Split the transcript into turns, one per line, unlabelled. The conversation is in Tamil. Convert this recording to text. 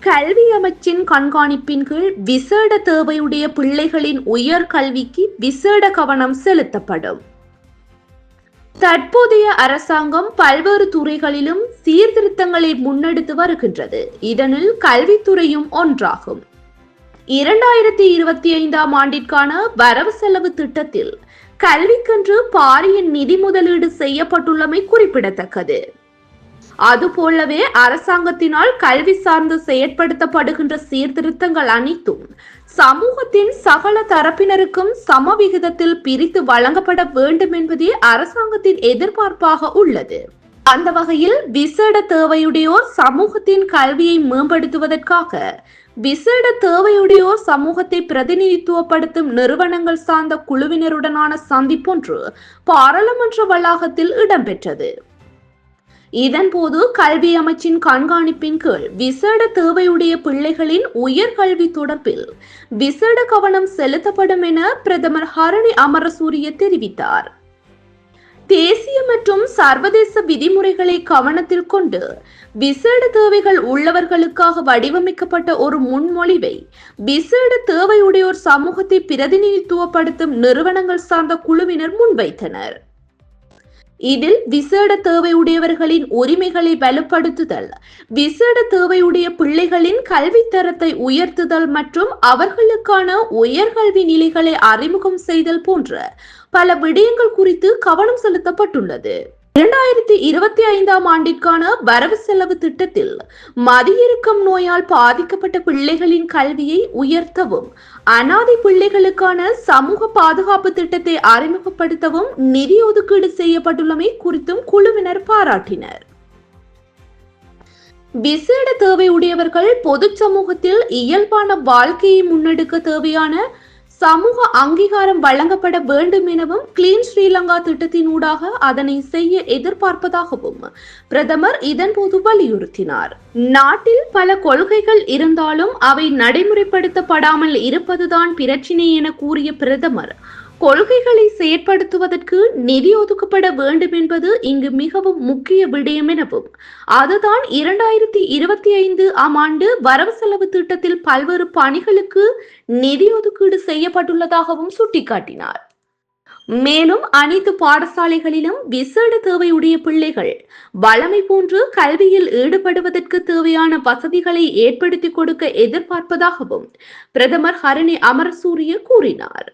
கல்வி அமைச்சின் கண்காணிப்பின் கீழ் விசேட தேவையுடைய பிள்ளைகளின் உயர் கல்விக்கு விசேட கவனம் செலுத்தப்படும். தற்போதைய அரசாங்கம் பல்வேறு துறைகளிலும் சீர்திருத்தங்களை முன்னெடுத்து வருகின்றது. இதனில் கல்வித்துறையும் ஒன்றாகும். இரண்டாயிரத்தி இருபத்தி ஐந்தாம் ஆண்டிற்கான வரவு செலவு திட்டத்தில் கல்விக்கென்று பாரிய நிதி முதலீடு செய்யப்பட்டுள்ளமை குறிப்பிடத்தக்கது. அதுபோலவே அரசாங்கத்தினால் கல்வி சார்ந்து செயற்படுத்தப்படுகின்ற சீர்திருத்தங்கள் அனைத்தும் சமூகத்தின் சகல தரப்பினருக்கும் சம விகிதத்தில் பிரித்து வழங்கப்பட வேண்டும் என்பதே அரசாங்கத்தின் எதிர்பார்ப்பாக உள்ளது. அந்த வகையில் விசேட தேவையுடையோர் சமூகத்தின் கல்வியை மேம்படுத்துவதற்காக விசேட தேவையுடையோர் சமூகத்தை பிரதிநிதித்துவப்படுத்தும் நிறுவனங்கள் சார்ந்த குழுவினருடனான சந்திப்பொன்று பாராளுமன்ற வளாகத்தில் இடம்பெற்றது. இதன்போது கல்வி அமைச்சின் கண்காணிப்பின் கீழ் விசேட தேவையுடைய பிள்ளைகளின் உயர்கல்வி தொடர்பில் விசேட கவனம் செலுத்தப்படும் என பிரதமர் ஹரணி அமரசூரிய தெரிவித்தார். தேசிய மற்றும் சர்வதேச விதிமுறைகளை கவனத்தில் கொண்டு விசேட தேவைகள் உள்ளவர்களுக்காக வடிவமைக்கப்பட்ட ஒரு முன்மொழிவை விசேட தேவையுடையோர் சமூகத்தை பிரதிநிதித்துவப்படுத்தும் நிறுவனங்கள் சார்ந்த குழுவினர் முன்வைத்தனர். இதில் விசேட தேவையுடையவர்களின் உரிமைகளை வலுப்படுத்துதல் விசேட தேவையுடைய பிள்ளைகளின் கல்வி தரத்தை உயர்த்துதல் மற்றும் அவர்களுக்கான உயர்கல்வி நிலைகளை அறிமுகம் செய்தல் போன்ற பல விடயங்கள் குறித்து கவனம் செலுத்தப்பட்டுள்ளது. இரண்டாயிரத்தி இருபத்தி ஐந்தாம் ஆண்டிற்கான வரவு செலவு திட்டத்தில் மதியிறுக்கம் நோயால் பாதிக்கப்பட்ட பிள்ளைகளின் கல்வியை உயர்த்தவும் அனாதை பிள்ளைகளுக்கான சமூக பாதுகாப்பு திட்டத்தை அறிமுகப்படுத்தவும் நிதி ஒதுக்கீடு செய்யப்பட்டுள்ளமை குறித்தும் குழுவினர் பாராட்டினர். விசேட தேவை உடையவர்கள் பொது சமூகத்தில் இயல்பான வாழ்க்கையை முன்னெடுக்க தேவையான சமூக அங்கீகாரம் வழங்கப்பட வேண்டும் எனவும் கிளீன் ஸ்ரீலங்கா திட்டத்தினூடாக அதனை செய்ய எதிர்பார்ப்பதாகவும் பிரதமர் இதன்போது வலியுறுத்தினார். நாட்டில் பல கொள்கைகள் இருந்தாலும் அவை நடைமுறைப்படுத்தப்படாமல் இருப்பதுதான் பிரச்சினை என கூறிய பிரதமர் கொள்கைகளை செயற்படுத்துவதற்கு நிதி ஒதுக்கப்பட வேண்டும் என்பது இங்கு மிகவும் முக்கிய விடயம் எனவும் அதுதான் இரண்டாயிரத்தி இருபத்தி ஐந்து ஆம் ஆண்டு வரவு செலவு திட்டத்தில் பல்வேறு பணிகளுக்கு நிதி ஒதுக்கீடு செய்யப்பட்டுள்ளதாகவும் சுட்டிக்காட்டினார். மேலும் அனைத்து பாடசாலைகளிலும் விசேட தேவையுடைய பிள்ளைகள் வளமை போன்று கல்வியில் ஈடுபடுவதற்கு தேவையான வசதிகளை ஏற்படுத்தி கொடுக்க எதிர்பார்ப்பதாகவும் பிரதமர் ஹரணி அமரசூரிய கூறினார்.